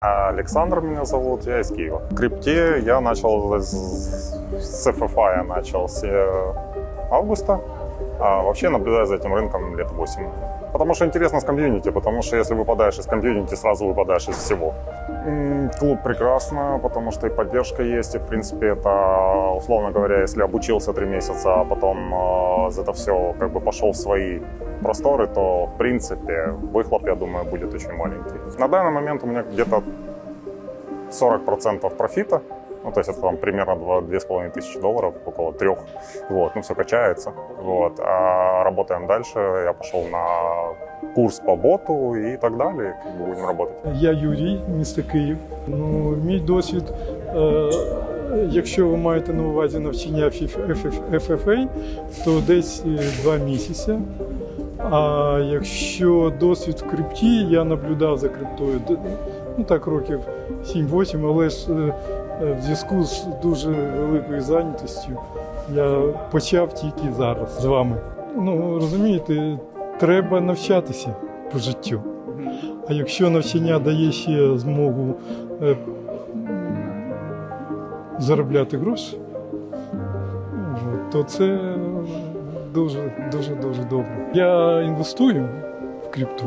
Александр меня зовут, я из Киева. В крипте я начал с, с FFI, я начал с э, августа, а вообще наблюдаю за этим рынком лет 8. Потому что интересно с комьюнити, потому что если выпадаешь из комьюнити, сразу выпадаешь из всего. Клуб прекрасно, потому что и поддержка есть, и в принципе это, условно говоря, если обучился три месяца, а потом э, это все как бы пошел в свои просторы, то в принципе выхлоп, я думаю, будет очень маленький. На данный момент у меня где-то 40% профита, ну, то есть это там примерно 2,5 тысячи долларов, около трех. Вот, ну, все качается. Вот. А работаем дальше. Я пошел на курс по боту и так далее. Как бы будем работать. Я Юрій, місто Київ. Ну, мій досвід, е, якщо ви маєте на увазі навчання FFA, то десь е, два місяці. А якщо досвід в крипті, я наблюдав за криптою д- ну так років 7-8, але ж е, е, в зв'язку з дуже великою зайнятостю я почав тільки зараз з вами. Ну розумієте, треба навчатися по життю. А якщо навчання дає ще змогу е, заробляти гроші, то це дуже, дуже, дуже добре. Я інвестую в крипту,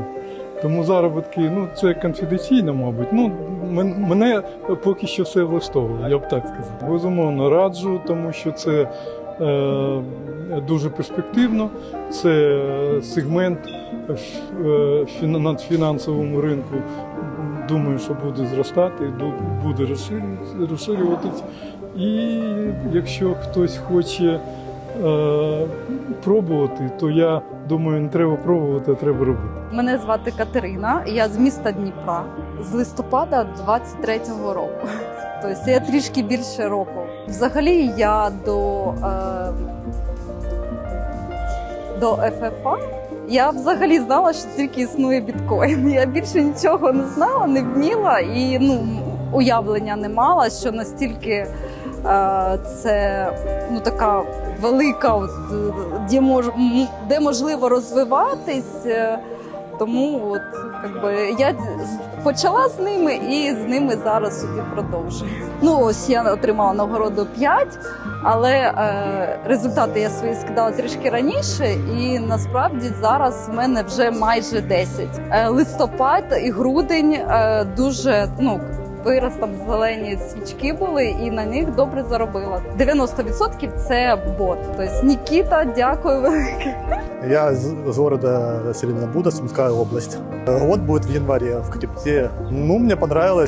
тому заробітки, ну це конфіденційно, мабуть. Ну, мене поки що все влаштовує, я б так сказав. Безумовно, раджу, тому що це е, дуже перспективно. Це сегмент е, на фінансовому ринку. Думаю, що буде зростати, буде розширюватись-. І якщо хтось хоче пробувати, то я думаю, не треба пробувати, а треба робити. Мене звати Катерина, я з міста Дніпра з листопада 23-го року. Тобто я трішки більше року. Взагалі я до, е, до ФФА я взагалі знала, що тільки існує біткоін. Я більше нічого не знала, не вміла і ну, уявлення не мала, що настільки е, це ну, така велика, от, де, мож, де можливо розвиватись. е, Тому от якби я почала з ними і з ними зараз собі продовжую. Ну ось я отримала нагороду 5, але е, результати я свої скидала трішки раніше, і насправді зараз в мене вже майже 10. Е, листопад і грудень е, дуже ну. Вираз там зелені свічки були, і на них добре заробила. 90% це бот. Тобто Нікіта, дякую велике. Я из, города Буда, Сумская область. Год будет в январе в крипте. Ну, мне понравилось.